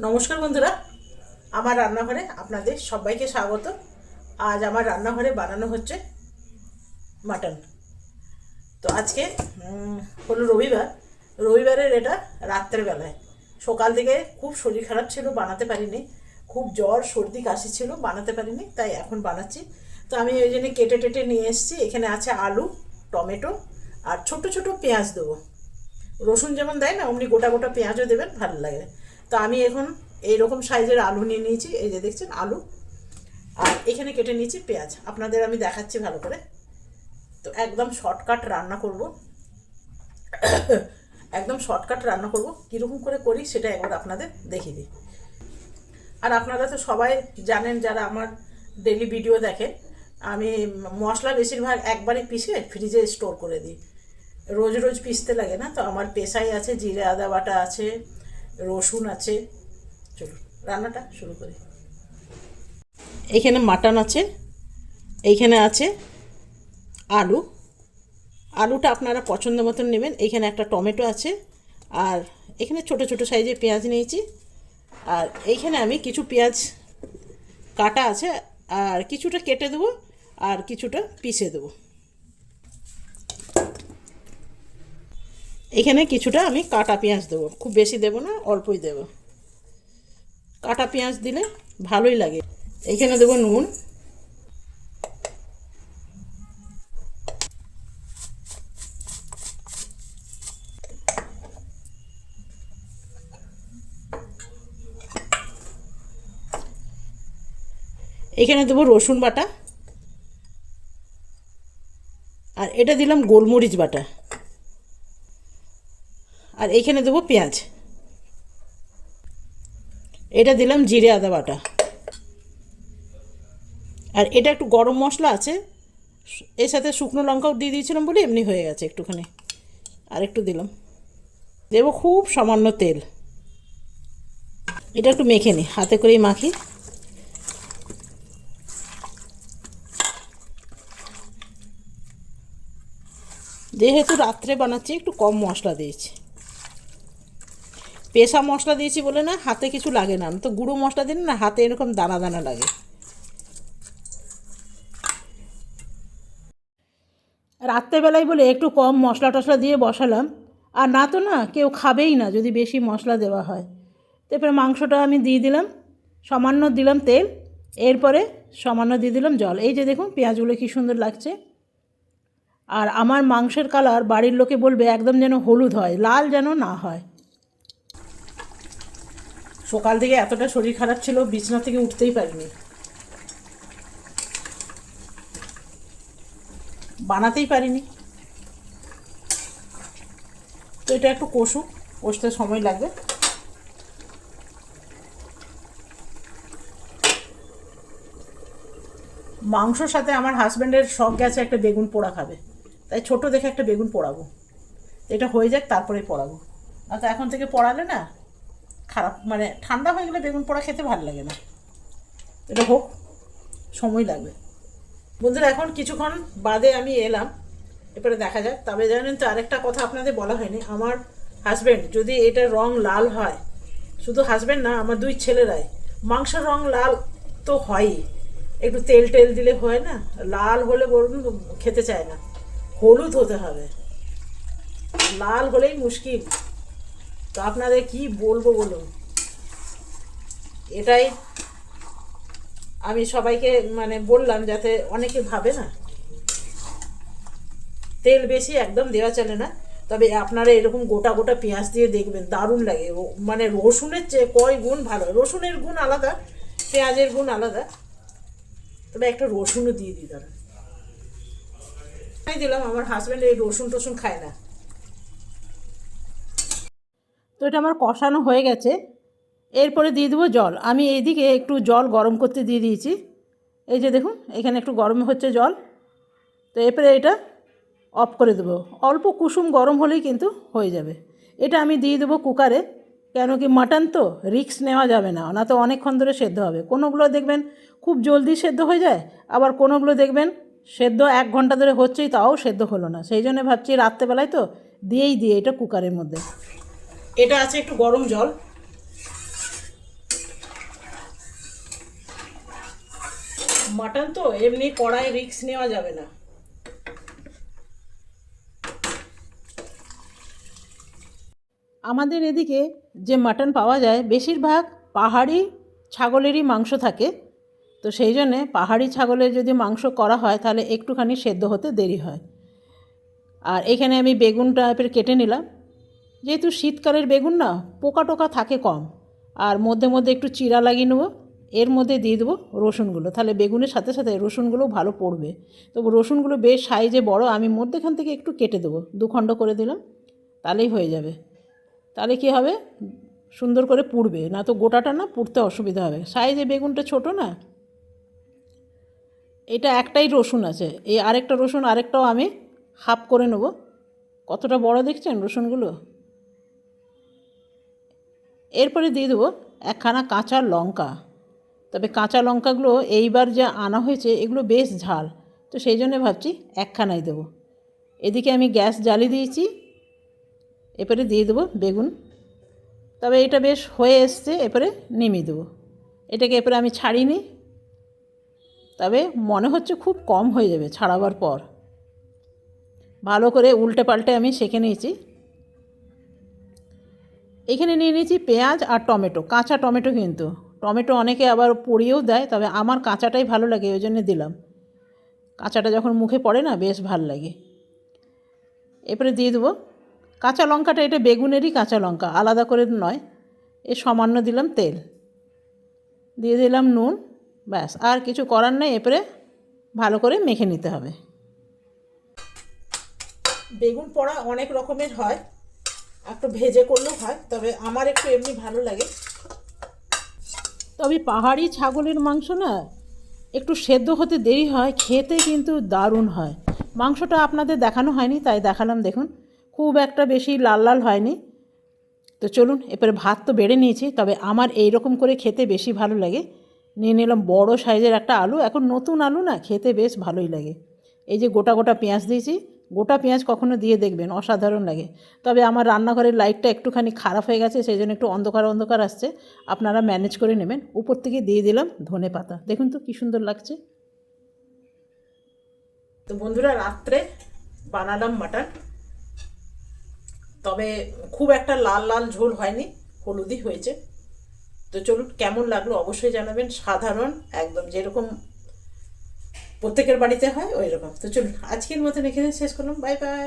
নমস্কার বন্ধুরা, আমার রান্নাঘরে আপনাদের সবাইকে স্বাগত। আজ আমার রান্নাঘরে বানানো হচ্ছে মাটন। তো আজকে হলো রবিবার। রবিবারের এটা রাত্রের বেলায়। সকাল থেকে খুব শরীর খারাপ ছিল, বানাতে পারিনি। খুব জ্বর, সর্দি, কাশি ছিল, বানাতে পারিনি, তাই এখন বানাচ্ছি। তো আমি ওই জন্য কেটে টেটে নিয়ে এসেছি। এখানে আছে আলু, টমেটো আর ছোট ছোট পেঁয়াজ দেবো। রসুন যেমন দেয় না, অমনি গোটা গোটা পেঁয়াজও দেবেন, ভালো লাগে। তো আমি এখন এইরকম সাইজের আলু নিয়ে নিয়েছি, এই যে দেখছেন আলু। আর এখানে কেটে নিয়েছি পেঁয়াজ। আপনাদের আমি দেখাচ্ছি ভালো করে। তো একদম শর্টকাট রান্না করব। একদম শর্টকাট রান্না করব। কীরকম করে করি সেটা একবার আপনাদের দেখিয়ে দিই। আর আপনারা তো সবাই জানেন যারা আমার ডেলি ভিডিও দেখেন, আমি মশলা বেশিরভাগ একবারে পিষে ফ্রিজে স্টোর করে দিই। রোজ রোজ পিষতে লাগে না তো আমার পেশাই আছে, জিরে, আদা বাটা আছে রসুন আছে। চলুন, রান্নাটা শুরু করি। এইখানে মাটন আছে এইখানে আছে আলু। আলুটা আপনারা পছন্দ মতন নেবেন। এইখানে একটা টমেটো আছে, আর এখানে ছোট ছোট সাইজের পেঁয়াজ নিয়েছি। আর এইখানে আমি কিছু পেঁয়াজ কাটা আছে, আর কিছুটা কেটে দেবো, আর কিছুটা পিষে দেবো। এখানে কিছুটা আমি কাটা পেঁয়াজ দেবো। খুব বেশি দেবো না, অল্পই দেবো। কাটা পেঁয়াজ দিলে ভালোই লাগে। এখানে দেবো নুন। এখানে দেবো রসুন বাটা। আর এটা দিলাম গোলমরিচ বাটা। আর এইখানে দেবো পেঁয়াজ। এটা দিলাম জিরে, আদা, বাটা। আর এটা একটু গরম মশলা আছে, এর সাথে শুকনো লঙ্কাও দিয়ে দিয়েছিলাম বলে এমনি হয়ে গেছে একটুখানি। আর একটু দিলাম। দেবো খুব সামান্য তেল। এটা একটু মেখে নিই হাতে করেই মাখি। যেহেতু রাত্রে বানাচ্ছি, একটু কম মশলা দিয়েছি। পেশা মশলা দিয়েছি বলে না, হাতে কিছু লাগে না। তো গুঁড়ো মশলা দিলে না হাতে এরকম দানা দানা লাগে। রাত্রেবেলায় বলে একটু কম মশলা টশলা দিয়ে বসালাম। আর না তো না, কেউ খাবেই না যদি বেশি মশলা দেওয়া হয়। তারপরে মাংসটা আমি দিয়ে দিলাম, সামান্য দিলাম তেল, এরপরে সামান্য দিয়ে দিলাম জল। এই যে দেখুন পেঁয়াজগুলো কী সুন্দর লাগছে। আর আমার মাংসের কালার বাড়ির লোকে বলবে একদম যেন হলুদ হয়, লাল যেন না হয়। সকাল থেকে এতটা শরীর খারাপ ছিল, বিছনা থেকে উঠতেই পারিনি। বানাতেই পারিনি। তো এটা একটু কষু, কষতে সময় লাগবে। মাংসর সাথে আমার হাজব্যান্ডের শখ গেছে একটা বেগুন পোড়া খাবে। তাই ছোট দেখে একটা বেগুন পোড়াবো। এটা হয়ে যাক তারপরে পোড়াবো। তো এখন থেকে পড়ালে না খারাপ মানে ঠান্ডা হয়ে গেলে বেগুন পোড়া খেতে ভালো লাগে না। এটা হোক, সময় লাগবে। বন্ধুরা, এখন কিছুক্ষণ বাদে আমি এলাম এরপরে দেখা যাক। তবে জানেন তো আরেকটা কথা আপনাদের বলা হয়নি, আমার হাজব্যান্ড যদি এটা রং লাল হয়, শুধু হাজব্যান্ড না, আমার দুই ছেলেরাই মাংসের রং লাল তো হয়ই একটু তেল টেল দিলে হয় না, লাল হলে বলুন খেতে চায় না। হলুদ হতে হবে। লাল হলেই মুশকিল। তো আপনাদের কি বলব বলুন? এটাই আমি সবাইকে মানে বললাম যাতে অনেকে ভাবে না। তেল বেশি একদম দেওয়া চলে না। তবে আপনারা এরকম গোটা গোটা পেঁয়াজ দিয়ে দেখবেন, দারুণ লাগে। মানে রসুনের চেয়ে কয় গুণ ভালো? রসুনের গুণ আলাদা, পেঁয়াজের গুণ আলাদা। তবে একটা রসুনও দিয়ে দিই আমি দিলাম, আমার হাজব্যান্ড এই রসুন টসুন খায় না। তো এটা আমার কষানো হয়ে গেছে। এরপরে দিয়ে দেবো জল। আমি এইদিকে একটু জল গরম করতে দিয়ে দিয়েছি। এই যে দেখুন, এখানে একটু গরম হচ্ছে জল। তো এরপরে এটা অফ করে দেবো। অল্প কুসুম গরম হলেই কিন্তু হয়ে যাবে। এটা আমি দিয়ে দেবো কুকারে। কেন কি মাটন তো রিক্স নেওয়া যাবে না না তো অনেকক্ষণ ধরে সেদ্ধ হবে। কোনোগুলো দেখবেন খুব জলদি সেদ্ধ হয়ে যায়, আবার কোনোগুলো দেখবেন সেদ্ধ এক ঘণ্টা ধরে হচ্ছেই, তাও সেদ্ধ হলো না। সেই জন্য ভাবছি রাত্রেবেলায় তো দিয়েই দিয়ে এটা কুকারের মধ্যে। এটা আছে একটু গরম জল। মাটন তো এমনি কড়াই রিক্স নেওয়া যাবে না। আমাদের এদিকে যে মাটন পাওয়া যায়, বেশিরভাগ পাহাড়ি ছাগলেরই মাংস থাকে। তো সেই জন্যে পাহাড়ি ছাগলের যদি মাংস করা হয়, তাহলে একটুখানি সেদ্ধ হতে দেরি হয়। আর এখানে আমি বেগুন টাইপের কেটে নিলাম। যেহেতু শীতকালের বেগুন না, পোকা টোকা থাকে কম। আর মধ্যে মধ্যে একটু চিরা লাগিয়ে নেব, এর মধ্যে দিয়ে দেবো রসুনগুলো। তাহলে বেগুনের সাথে সাথে রসুনগুলো ভালো পড়বে। তো রসুনগুলো বেশ সাইজে বড়, আমি মধ্যেখান থেকে একটু কেটে দেবো দু খণ্ড করে দিলাম, তাহলেই হয়ে যাবে। তাহলে কি হবে? সুন্দর করে পুড়বে, না তো গোটাটা না পুড়তে অসুবিধা হবে। সাইজে বেগুনটা ছোট না, এটা একটাই রসুন আছে। এই আরেকটা রসুন আরেকটাও আমি হাফ করে নেব। কতটা বড় দেখছেন রসুনগুলো? এরপরে দিয়ে দেবো একখানা কাঁচা লঙ্কা। তবে কাঁচা লঙ্কাগুলো এইবার যা আনা হয়েছে, এগুলো বেশ ঝাল। তো সেই জন্য ভাবছি একখানাই দেবো। এদিকে আমি গ্যাস জ্বালিয়ে দিয়েছি। এরপরে দিয়ে দেবো বেগুন। তবে এটা বেশ হয়ে এসছে, এরপরে নিমিয়ে দেবো। এটাকে এরপরে আমি ছাড়িনি তবে মনে হচ্ছে খুব কম হয়ে যাবে ছাড়াবার পর। ভালো করে উল্টে পাল্টে আমি সেঁকে নিয়েছি। এখানে নিয়ে নিয়েছি পেঁয়াজ আর টমেটো, কাঁচা টমেটো কিন্তু। টমেটো অনেকে আবার পড়িয়েও দেয়, তবে আমার কাঁচাটাই ভালো লাগে, ওই জন্য দিলাম। কাঁচাটা যখন মুখে পড়ে না, বেশ ভালো লাগে। এরপরে দিয়ে দেবো। কাঁচা লঙ্কাটা এটা বেগুনেরই কাঁচা লঙ্কা, আলাদা করে নয় এ সামান্য দিলাম তেল। দিয়ে দিলাম নুন, ব্যাস, আর কিছু করার নেই, এরপরে ভালো করে মেখে নিতে হবে। বেগুন পোড়া অনেক রকমের হয় একটু ভেজে করলেও হয়, তবে আমার একটু এমনি ভালো লাগে। তবে পাহাড়ি ছাগলের মাংস না, একটু সেদ্ধ হতে দেরি হয়, খেতে কিন্তু দারুণ হয়। মাংসটা আপনাদের দেখানো হয়নি, তাই দেখালাম, দেখুন। খুব একটা বেশি লাল লাল হয়নি। তো চলুন এরপরে ভাত তো বেড়ে নিয়েছি, তবে আমার এই রকম করে খেতে বেশি ভালো লাগে। নিয়ে নিলাম বড় সাইজের একটা আলু, এখন নতুন আলু না, খেতে বেশ ভালোই লাগে। এই যে গোটা গোটা পেঁয়াজ দিয়েছি গোটা পেঁয়াজ কখনো দিয়ে দেখবেন, অসাধারণ লাগে। তবে আমার রান্নাঘরের লাইটটা একটুখানি খারাপ হয়ে গেছে, সেই জন্য একটু অন্ধকার অন্ধকার আসছে। আপনারা ম্যানেজ করে নেবেন। উপর থেকে দিয়ে দিলাম ধনে পাতা। দেখুন তো কী সুন্দর লাগছে। তো বন্ধুরা, রাত্রে বানালাম মাটন। তবে খুব একটা লাল লাল ঝোল হয়নি, হলুদই হয়েছে। তো চলুন কেমন লাগল অবশ্যই জানাবেন। সাধারণ, একদম যেরকম প্রত্যেকের বাড়িতে হয় ওই রকম। তো চলুন আজকের মতন এখানে শেষ করলাম। Bye bye.